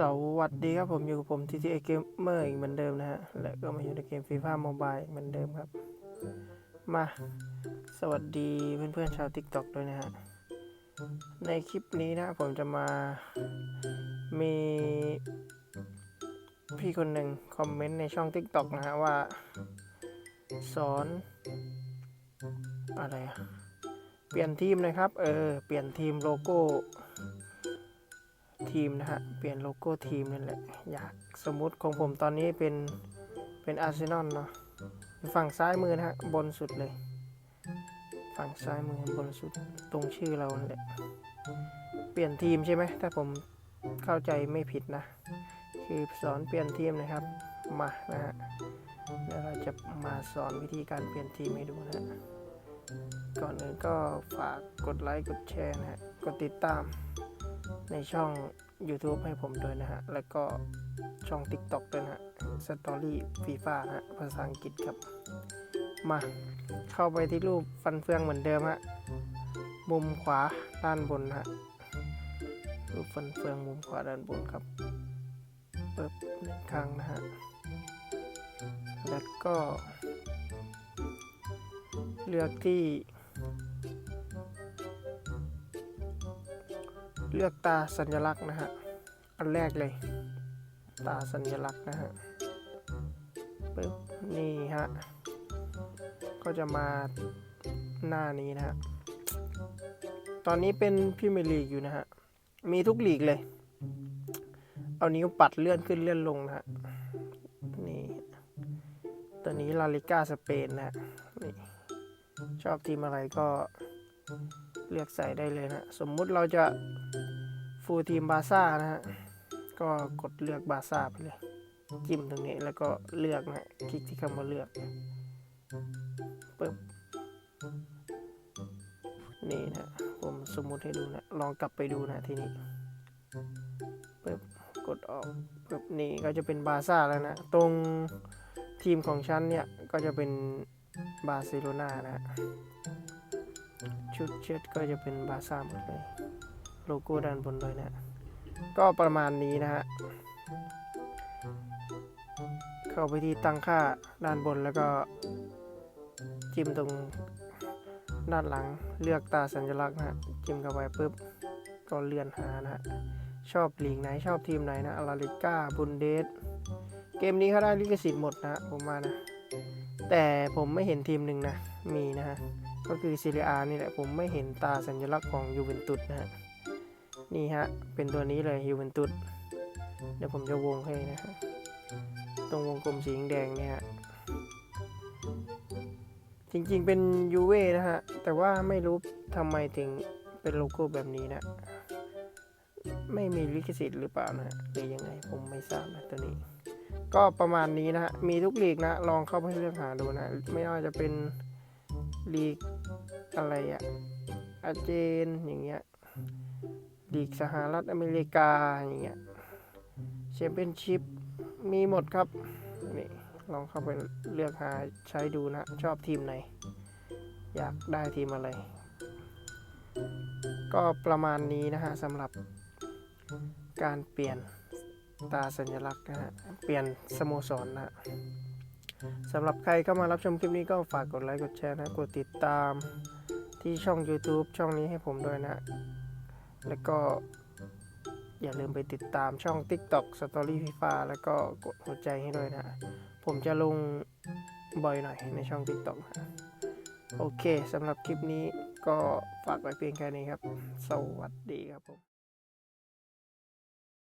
สวัสดีครับผมอยู่กับผม TTA Gamer อีกเหมือนเดิมนะฮะ และก็มาอยู่ในเกม FIFA Mobile เหมือนเดิมครับ มา สวัสดีเพื่อนๆชาว TikTok ด้วยนะฮะ ในคลิปนี้นะผมจะมา มีพี่คนหนึ่งคอมเมนต์ในช่อง TikTok นะฮะ ว่า สอน อะไรอะเปลี่ยนทีมนะครับ เออ เปลี่ยนทีมโลโก้ ทีมนะฮะ เปลี่ยนโลโก้ทีมนั่นแหละ อยากสมมุติของผมตอนนี้เป็นเป็นอาร์เซนอลเนาะฝั่งซ้ายมือนะฮะ บนสุดเลย ฝั่งซ้ายมือบนสุดตรงชื่อเรานั่นแหละ เปลี่ยนทีมใช่ไหมถ้าผมเข้าใจไม่ผิดนะ คือสอนเปลี่ยนทีมนะครับ มานะฮะเดี๋ยวเราจะมาสอนวิธีการเปลี่ยนทีมให้ดูนะฮะก่อนอื่นก็ฝากกดไลค์กดแชร์นะฮะ กดติดตาม ในช่อง YouTube ให้ผมด้วยนะฮะ แล้วก็ช่อง TikTok ด้วยนะฮะ Story FIFA นะฮะ ภาษาอังกฤษครับ มาเข้าไปที่รูปฟันเฟืองเหมือนเดิมฮะ มุมขวาด้านบนนะฮะ รูปฟันเฟืองมุมขวาด้านบนครับเปิดหนึ่งครั้งนะฮะ แล้วก็ เลือกที่ เลือกตาสัญลักษณ์นะฮะ อันแรกเลย ตาสัญลักษณ์นะฮะปึ๊บนี่ฮะ ก็จะมาหน้านี้นะฮะ ตอนนี้เป็นพิมลีกอยู่นะฮะ มีทุกหลีกเลย เอานิ้วปัดเลื่อนขึ้นเลื่อนลงนะฮะ นี่ตัวนี้ลาลิก้าสเปนนะฮะ นี่ ชอบทีมอะไรก็ เลือกใส่ได้เลยนะสมมุติเราจะฟูลทีมบาซ่านะฮะก็กดเลือกบาซ่าไปเลย จิ้มตรงนี้แล้วก็เลือกนะคลิกที่คำว่าเลือกปึ๊บนี่นะผมสมมุติให้ดูนะลองกลับไปดูนะทีนี้ปึ๊บกดออกปึ๊บนี่ก็จะเป็นบาซ่าแล้วนะตรงทีมของฉันเนี่ยก็จะเป็นบาร์เซโลนานะฮะ ชุดเชิดก็จะเป็นบาซ่าหมดเลย โลโก้ด้านบนด้วยนะ ก็ประมาณนี้นะฮะ เข้าไปที่ตั้งค่าด้านบนแล้วก็ จิ้มตรงด้านหลังเลือกตาสัญลักษณ์นะฮะ จิ้มเข้าไปปุ๊บ ก็เลื่อนหานะฮะ ชอบลีกไหนชอบทีมไหนนะอาราลิก้าบุนเดสเกมนี้เขาได้ลิขสิทธิ์หมดนะผมว่านะ แต่ผมไม่เห็นทีมหนึ่งนะ มีนะฮะ ก็คือซีเรียนี่แหละผมไม่เห็นตาสัญลักษณ์ของยูเวนตุสนะฮะนี่ฮะ เป็นตัวนี้เลยยูเวนตุสเดี๋ยวผมจะวงให้นะฮะตรงวงกลมสีแดงเนี่ยจริงๆเป็นยูเว่นะฮะ แต่ว่าไม่รู้ทำไมถึงเป็นโลโก้แบบนี้นะ ไม่มีลิขสิทธิ์หรือเปล่านะฮะหรือยังไงผมไม่ทราบนะตัวนี้ ก็ประมาณนี้นะฮะ มีทุกลีกนะ ลองเข้าไปเลือกหาดูนะ ไม่ว่าจะเป็น ลีกอะไรอะอาเจนอย่างเงี้ยลีกสหรัฐอเมริกาอย่างเงี้ยแชมเปี้ยนชิพมีหมดครับนี่ลองเข้าไปเลือกหาใช้ดูนะ ชอบทีมไหน อยากได้ทีมอะไร ก็ประมาณนี้นะฮะสำหรับการเปลี่ยนตาสัญลักษณ์นะฮะ เปลี่ยนสโมสรนะฮะ สำหรับใครเข้ามารับชมคลิปนี้ก็ฝากกดไลค์กดแชร์นะกดติดตามที่ช่อง YouTube ช่องนี้ให้ผมด้วยนะ แล้วก็อย่าลืมไปติดตามช่อง TikTok Story FIFA แล้วก็กดหัวใจให้ด้วยนะ ผมจะลงบ่อยหน่อยในช่อง TikTok นะโอเคสำหรับคลิปนี้ก็ฝากไว้เพียงแค่นี้ครับ สวัสดีครับผม